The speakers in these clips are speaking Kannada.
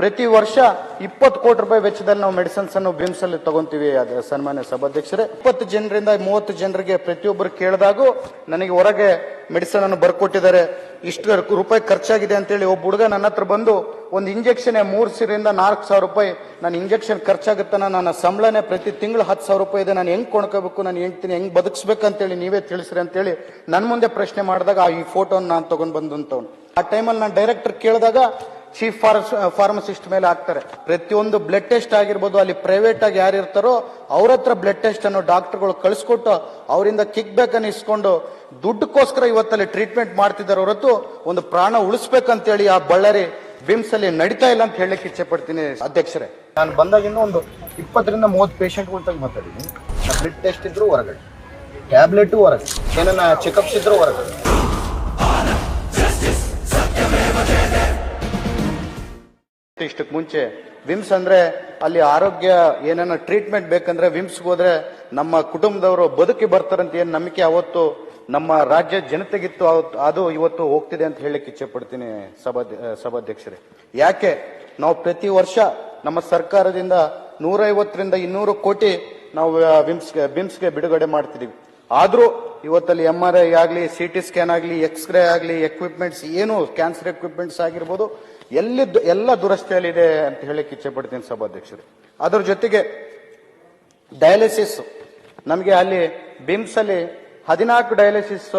ಪ್ರತಿ ವರ್ಷ ಇಪ್ಪತ್ತು ಕೋಟಿ ರೂಪಾಯಿ ವೆಚ್ಚದಲ್ಲಿ ನಾವು ಮೆಡಿಸಿನ್ಸ್ ಅನ್ನು ಬಿಮ್ಸ್ ಅಲ್ಲಿ ತಗೊಂತೀವಿ. ಅದು ಸನ್ಮಾನ್ಯ ಸಭಾಧ್ಯಕ್ಷರೇ. ಇಪ್ಪತ್ತು ಜನರಿಂದ ಮೂವತ್ತು ಜನರಿಗೆ ಪ್ರತಿಯೊಬ್ಬರು ಕೇಳಿದಾಗೂ ನನಗೆ ಹೊರಗೆ ಮೆಡಿಸನ್ ಅನ್ನು ಬರ್ಕೊಟ್ಟಿದ್ದಾರೆ. ಇಷ್ಟು ರೂಪಾಯಿ ಖರ್ಚಾಗಿದೆ ಅಂತೇಳಿ ಒಬ್ಬ ಹುಡುಗ ನನ್ನ ಹತ್ರ ಬಂದು ಒಂದು ಇಂಜೆಕ್ಷನ್ ಮೂರು ಸಿರಿಂದ ನಾಲ್ಕು ಸಾವಿರ ರೂಪಾಯಿ ನಾನು ಇಂಜೆಕ್ಷನ್ ಖರ್ಚಾಗುತ್ತಾನ, ನನ್ನ ಸಂಬಳನೇ ಪ್ರತಿ ತಿಂಗಳು ಹತ್ತು ಸಾವಿರ ರೂಪಾಯಿ ಇದೆ, ನಾನು ಹೆಂಗ್ ಕೊಂಡ್ಕೋಬೇಕು, ನಾನು ಹೆಂಡ್ತೀನಿ ಹೆಂಗ್ ಬದುಕಿಸ್ಬೇಕಂತೇಳಿ ನೀವೇ ತಿಳಿಸ್ರಿ ಅಂತೇಳಿ ನನ್ನ ಮುಂದೆ ಪ್ರಶ್ನೆ ಮಾಡಿದಾಗ ಈ ಫೋಟೋನ ನಾನು ತಗೊಂಡ್ ಬಂದಂತವ್ನು. ಆ ಟೈಮಲ್ಲಿ ನಾನು ಡೈರೆಕ್ಟರ್ ಕೇಳಿದಾಗ ಚೀಫ್ ಫಾರ್ಮಸಿಸ್ಟ್ ಮೇಲೆ ಹಾಕ್ತಾರೆ. ಪ್ರತಿಯೊಂದು ಬ್ಲಡ್ ಟೆಸ್ಟ್ ಆಗಿರ್ಬೋದು, ಅಲ್ಲಿ ಪ್ರೈವೇಟ್ ಆಗಿ ಯಾರು ಇರ್ತಾರೋ, ಅವ್ರ ಹತ್ರ ಬ್ಲಡ್ ಟೆಸ್ಟ್ ಅನ್ನು ಡಾಕ್ಟರ್ಗಳು ಕಳಿಸ್ಕೊಟ್ಟು, ಅವರಿಂದ ಕಿಕ್ ಬ್ಯಾಕ್ ಅನ್ನು ಇಸ್ಕೊಂಡು ಇವತ್ತಲ್ಲಿ ಟ್ರೀಟ್ಮೆಂಟ್ ಮಾಡ್ತಿದ್ದಾರೆ ಹೊರತು, ಒಂದು ಪ್ರಾಣ ಉಳಿಸ್ಬೇಕಂತೇಳಿ ಆ ಬಳ್ಳಾರಿ ಬಿಮ್ಸ್ ಅಲ್ಲಿ ನಡೀತಾ ಇಲ್ಲ ಅಂತ ಹೇಳಕ್ಕೆ ಇಚ್ಛೆ ಪಡ್ತೀನಿ ಅಧ್ಯಕ್ಷರೇ. ನಾನು ಬಂದಾಗಿಂದ ಒಂದು ಇಪ್ಪತ್ತರಿಂದ ಮೂವತ್ತು ಪೇಷಂಟ್ಗಳ ತಗ ಮಾತಾಡಿದ್ದೀನಿ. ಬ್ಲಡ್ ಟೆಸ್ಟ್ ಇದ್ರು ಹೊರಗಡೆ. ಟ್ಯಾಬ್ಲೆಟ್ ಹೊರಗಡೆ. ಏನನ್ನ ಚೆಕಪ್ಸ್ ಇದ್ರು ಹೊರಗಡೆ. ಇಷ್ಟಕ್ಕೆ ಮುಂಚೆ. ವಿಮ್ಸ್ ಅಂದ್ರೆ ಅಲ್ಲಿ ಆರೋಗ್ಯ ಏನೇನ ಟ್ರೀಟ್ಮೆಂಟ್ ಬೇಕಂದ್ರೆ ವಿಮ್ಸ್ಗೆ ಹೋದ್ರೆ ನಮ್ಮ ಕುಟುಂಬದವರು ಬದುಕಿ ಬರ್ತಾರಂತ ಏನು ನಂಬಿಕೆ ಅವತ್ತು ನಮ್ಮ ರಾಜ್ಯ ಜನತೆಗಿತ್ತು ಅದು ಇವತ್ತು ಹೋಗ್ತಿದೆ ಅಂತ ಹೇಳಲಿಕ್ಕೆ ಇಚ್ಛೆ ಪಡ್ತೀನಿ ಸಭಾಧ್ಯ ಸಭಾಧ್ಯಕ್ಷರೇ. ಯಾಕೆ? ನಾವು ಪ್ರತಿ ವರ್ಷ ನಮ್ಮ ಸರ್ಕಾರದಿಂದ ನೂರೈವತ್ತರಿಂದ ಇನ್ನೂರು ಕೋಟಿ ನಾವು ವಿಮ್ಸ್ಗೆ ಬಿಮ್ಸ್ಗೆ ಬಿಡುಗಡೆ ಮಾಡ್ತಿದೀವಿ. ಆದರೂ ಇವತ್ತಲ್ಲಿ ಎಂ ಆರ್ ಐ ಆಗಲಿ ಸಿ ಟಿ ಸ್ಕ್ಯಾನ್ ಆಗಲಿ ಎಕ್ಸ್ರೇ ಆಗಲಿ ಎಕ್ವಿಪ್ಮೆಂಟ್ಸ್ ಏನು ಕ್ಯಾನ್ಸರ್ ಎಕ್ವಿಪ್ಮೆಂಟ್ಸ್ ಆಗಿರ್ಬೋದು ಎಲ್ಲಿ ಎಲ್ಲ ದುರಸ್ತಿಯಲ್ಲಿದೆ ಅಂತ ಹೇಳಕ್ಕೆ ಇಚ್ಛೆ ಪಡ್ತೀನಿ ಸಭಾಧ್ಯಕ್ಷರು. ಅದ್ರ ಜೊತೆಗೆ ಡಯಾಲಿಸಿಸ್. ನಮಗೆ ಅಲ್ಲಿ ಬಿಮ್ಸ್ ಅಲ್ಲಿ ಹದಿನಾಲ್ಕು ಡಯಾಲಿಸಿಸ್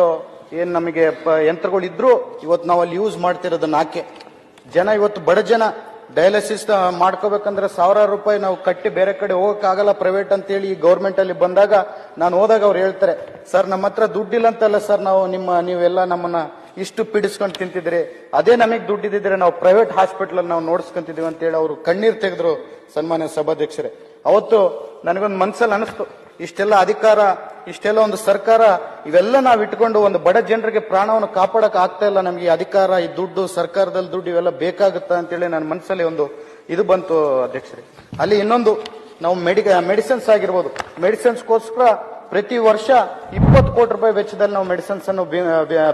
ಏನು ನಮಗೆ ಯಂತ್ರಗಳು ಇದ್ರು ಇವತ್ತು ನಾವು ಅಲ್ಲಿ ಯೂಸ್ ಮಾಡ್ತಿರೋದು ನಾಕೆ ಜನ ಇವತ್ತು ಬಡ ಜನ ಡಯಾಲಿಸಿಸ್ ಮಾಡ್ಕೋಬೇಕಂದ್ರೆ ಸಾವಿರಾರು ರೂಪಾಯಿ ನಾವು ಕಟ್ಟಿ ಬೇರೆ ಕಡೆ ಹೋಗೋಕ್ಕಾಗಲ್ಲ ಪ್ರೈವೇಟ್ ಅಂತೇಳಿ ಈ ಗೌರ್ಮೆಂಟಲ್ಲಿ ಬಂದಾಗ ನಾನು ಹೋದಾಗ ಅವ್ರು ಹೇಳ್ತಾರೆ, ಸರ್ ನಮ್ಮ ಹತ್ರ ದುಡ್ಡಿಲ್ಲ ಅಂತಲ್ಲ ಸರ್, ನಾವು ನಿಮ್ಮ ನೀವೆಲ್ಲ ನಮ್ಮನ್ನ ಇಷ್ಟು ಪೀಡಿಸ್ಕೊಂಡು ತಿಂತಿದ್ರೆ ಅದೇ ನಮಗೆ ದುಡ್ಡಿದ್ರೆ ನಾವು ಪ್ರೈವೇಟ್ ಹಾಸ್ಪಿಟಲ್ ನಾವು ನೋಡಿಸ್ಕೊಂತಿದೀವಿ ಅಂತೇಳಿ ಅವರು ಕಣ್ಣೀರ್ ತೆಗೆದ್ರು ಸನ್ಮಾನ್ಯ ಸಭಾಧ್ಯಕ್ಷರೇ. ಅವತ್ತು ನನಗೊಂದು ಮನ್ಸಲ್ಲಿ ಅನಿಸ್ತು. ಇಷ್ಟೆಲ್ಲ ಅಧಿಕಾರ, ಇಷ್ಟೆಲ್ಲ ಒಂದು ಸರ್ಕಾರ, ಇವೆಲ್ಲ ನಾವು ಇಟ್ಕೊಂಡು ಒಂದು ಬಡ ಜನರಿಗೆ ಪ್ರಾಣವನ್ನು ಕಾಪಾಡಕ್ ಆಗ್ತಾ ಇಲ್ಲ ನಮಗೆ ಅಧಿಕಾರ, ಈ ದುಡ್ಡು ಸರ್ಕಾರದಲ್ಲಿ ದುಡ್ಡು ಇವೆಲ್ಲ ಬೇಕಾಗುತ್ತಾ ಅಂತೇಳಿ ನನ್ನ ಮನಸ್ಸಲ್ಲಿ ಒಂದು ಇದು ಬಂತು ಅಧ್ಯಕ್ಷರೇ. ಅಲ್ಲಿ ಇನ್ನೊಂದು, ನಾವು ಮೆಡಿಕ, ಮೆಡಿಸಿನ್ಸ್ ಆಗಿರ್ಬೋದು. ಮೆಡಿಸಿನ್ಸ್ಗೋಸ್ಕರ ಪ್ರತಿ ವರ್ಷ ಇಪ್ಪತ್ತು ಕೋಟಿ ರೂಪಾಯಿ ವೆಚ್ಚದಲ್ಲಿ ನಾವು ಮೆಡಿಸಿನ್ಸ್ ಅನ್ನು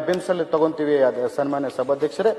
ಬಿಮ್ಸ್ ಅಲ್ಲಿ ತಗೊಂತೀವಿ, ಅದು ಸನ್ಮಾನ್ಯ ಸಭಾಧ್ಯಕ್ಷರೇ.